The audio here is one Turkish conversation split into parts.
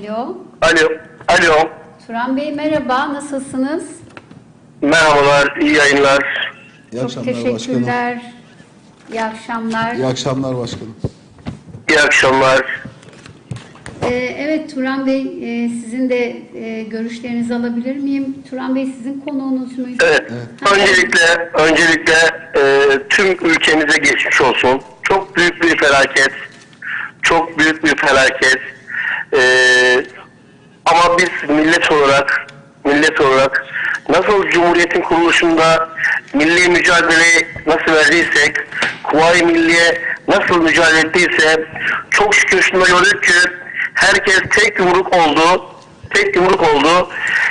Alo. Alo. Alo. Turan Bey merhaba, nasılsınız? Merhabalar. iyi yayınlar. İyi Çok akşamlar başkanım. teşekkürler. İyi akşamlar. İyi akşamlar başkanım. İyi akşamlar. Ee, evet Turan Bey, e, sizin de e, görüşlerinizi alabilir miyim? Turan Bey sizin konuğunuz muydu? Evet. Öncelikle öncelikle e, tüm ülkemize geçmiş olsun. Çok büyük bir felaket. Çok büyük bir felaket. E, biz millet olarak millet olarak nasıl Cumhuriyet'in kuruluşunda milli mücadeleyi nasıl verdiysek, Kuvayi Milliye nasıl mücadele ettiyse çok şükür şunu gördük ki herkes tek yumruk oldu. Tek yumruk oldu.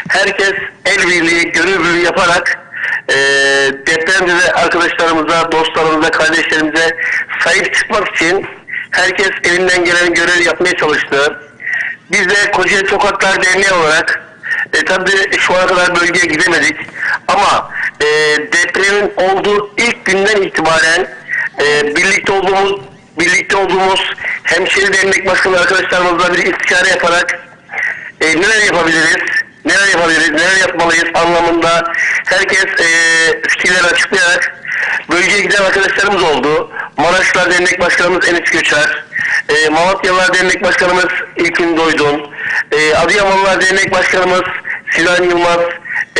Herkes el birliği, gönül birliği yaparak e, depremde de arkadaşlarımıza, dostlarımıza, kardeşlerimize sahip çıkmak için herkes elinden gelen görevi yapmaya çalıştı. Biz de Kocaeli Sokaklar Derneği olarak e, tabii şu ana kadar bölgeye gidemedik ama e, depremin olduğu ilk günden itibaren e, birlikte olduğumuz birlikte olduğumuz hemşeri dernek başkanı arkadaşlarımızla bir istişare yaparak e, neler yapabiliriz, neler yapabiliriz, neler yapmalıyız anlamında herkes e, fikirleri açıklayarak bölgeye giden arkadaşlarımız oldu. Maraşlar Dernek Başkanımız Enis Göçer, e, Malatyalılar Dernek Başkanımız İlkin Doydun, e, Adıyamanlılar Dernek Başkanımız Sinan Yılmaz,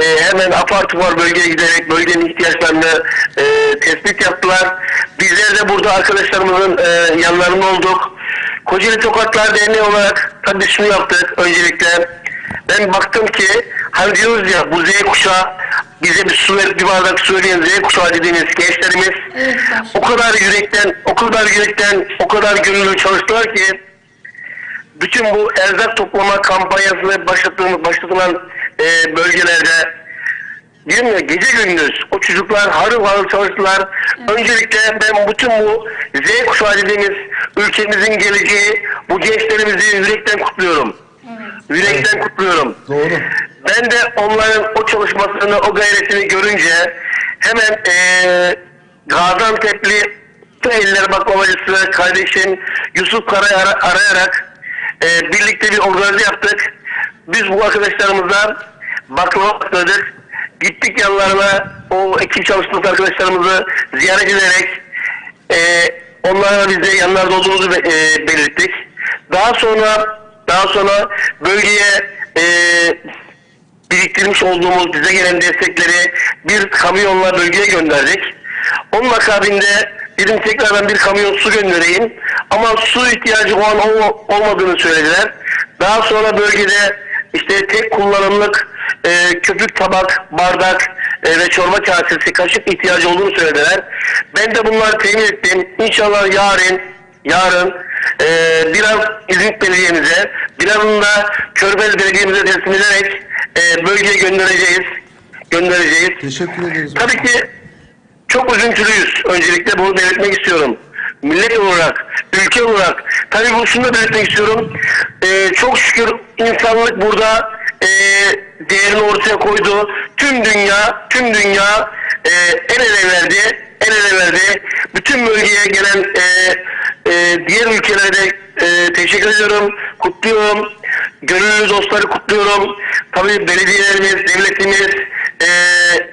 e, hemen apar topar bölgeye giderek bölgenin ihtiyaçlarını e, tespit yaptılar. Bizler de burada arkadaşlarımızın e, yanlarında olduk. Kocaeli Tokatlar Derneği olarak tabii şunu yaptık öncelikle. Ben baktım ki hani diyoruz ya bu Z kuşağı bize bir su ver, bir bardak su verin Z kuşağı dediğimiz gençlerimiz Evet, o kadar yürekten, o kadar yürekten, o kadar gönüllü çalıştılar ki bütün bu erzak toplama kampanyasını başlatılan, başlatılan e, bölgelerde diyorum ya gece gündüz o çocuklar harıl harıl çalıştılar. Öncelikle ben bütün bu Z kuşağı dediğimiz ülkemizin geleceği bu gençlerimizi yürekten kutluyorum. Evet. Yürekten kutluyorum. Doğru. Ben de onların o çalışmasını, o gayretini görünce hemen eee Gaziantep'li eller baklavacısı kardeşim Yusuf Kara'yı ara- arayarak eee, birlikte bir organize yaptık. Biz bu arkadaşlarımıza baklava bakladık. Gittik yanlarına o ekip çalıştığımız arkadaşlarımızı ziyaret ederek eee onlara biz de yanlarda olduğumuzu be- eee, belirttik. Daha sonra daha sonra bölgeye eee biriktirmiş olduğumuz bize gelen destekleri bir kamyonla bölgeye gönderdik. Onun akabinde dedim tekrardan bir kamyon su göndereyim. Ama su ihtiyacı o an ol- olmadığını söylediler. Daha sonra bölgede işte tek kullanımlık e, köpük tabak, bardak e, ve çorba kasesi, kaşık ihtiyacı olduğunu söylediler. Ben de bunları temin ettim. İnşallah yarın yarın e, biraz İzmit Belediye'mize, birazını da Körfez Belediye'mize teslim ederek e, bölgeye göndereceğiz. Göndereceğiz. Teşekkür ederiz. Tabii ki çok üzüntülüyüz. Öncelikle bunu belirtmek istiyorum. Millet olarak, ülke olarak. Tabii bunu şunu da belirtmek istiyorum. Ee, çok şükür insanlık burada e, değerini ortaya koydu. Tüm dünya, tüm dünya e, el ele verdi. El ele verdi. Bütün bölgeye gelen e, e, diğer ülkelere de e, teşekkür ediyorum. Kutluyorum. Gönüllü dostları kutluyorum. Tabii belediyelerimiz, devletimiz, e,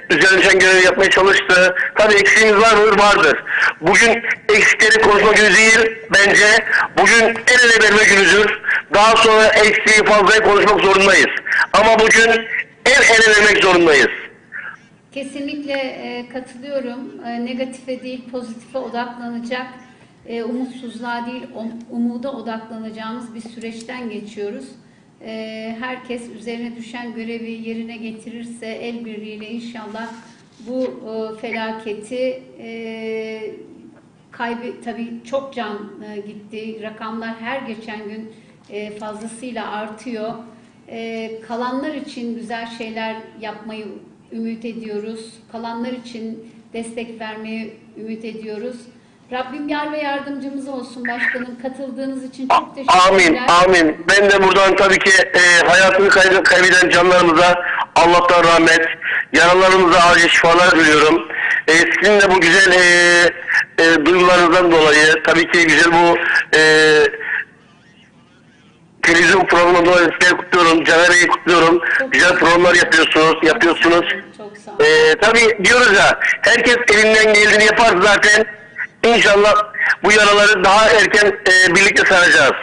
üzerine düşen görevi yapmaya çalıştı. Tabii eksiğimiz var mı? Vardır. Bugün eksikleri konuşma günü değil bence. Bugün el ele verme günüdür. Daha sonra eksiği fazlayı konuşmak zorundayız. Ama bugün el ele vermek zorundayız. Kesinlikle e, katılıyorum. E, negatife değil pozitife odaklanacak, e, umutsuzluğa değil um- umuda odaklanacağımız bir süreçten geçiyoruz. E, herkes üzerine düşen görevi yerine getirirse el birliğiyle inşallah bu e, felaketi e, kaybı tabii çok can e, gitti. Rakamlar her geçen gün fazlasıyla artıyor. Kalanlar için güzel şeyler yapmayı ümit ediyoruz. Kalanlar için destek vermeyi ümit ediyoruz. Rabbim yar ve yardımcımız olsun başkanım. Katıldığınız için çok teşekkürler. Amin, amin. Ben de buradan tabii ki e, hayatını kaybe- kaybeden canlarımıza Allah'tan rahmet, yaralarımıza acil şifalar diliyorum. E, sizin de bu güzel e, e, duygularınızdan dolayı tabii ki güzel bu e, televizyon programında sizleri kutluyorum. Caner'i kutluyorum. Güzel programlar yapıyorsunuz. Yapıyorsunuz. Çok sağ olun. Ee, tabii diyoruz ya herkes elinden geldiğini yapar zaten. İnşallah bu yaraları daha erken e, birlikte saracağız.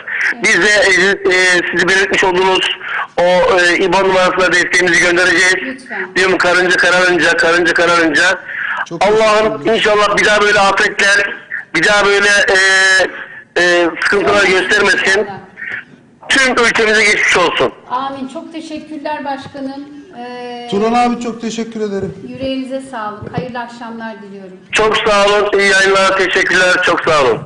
Biz de e, e, sizi belirtmiş olduğunuz o e, İBAN numarasına desteğimizi göndereceğiz. Lütfen. Diyorum karınca kararınca, karınca kararınca. Allah'ım inşallah bir daha böyle afetler, bir daha böyle e, e, sıkıntılar göstermesin. Tüm ülkemize geçmiş olsun. Amin. Çok teşekkürler başkanım. Ee, Turan abi çok teşekkür ederim. yüreğinize sağlık. Hayırlı akşamlar diliyorum. Çok sağ olun, iyi yayınlar, teşekkürler, çok sağ olun.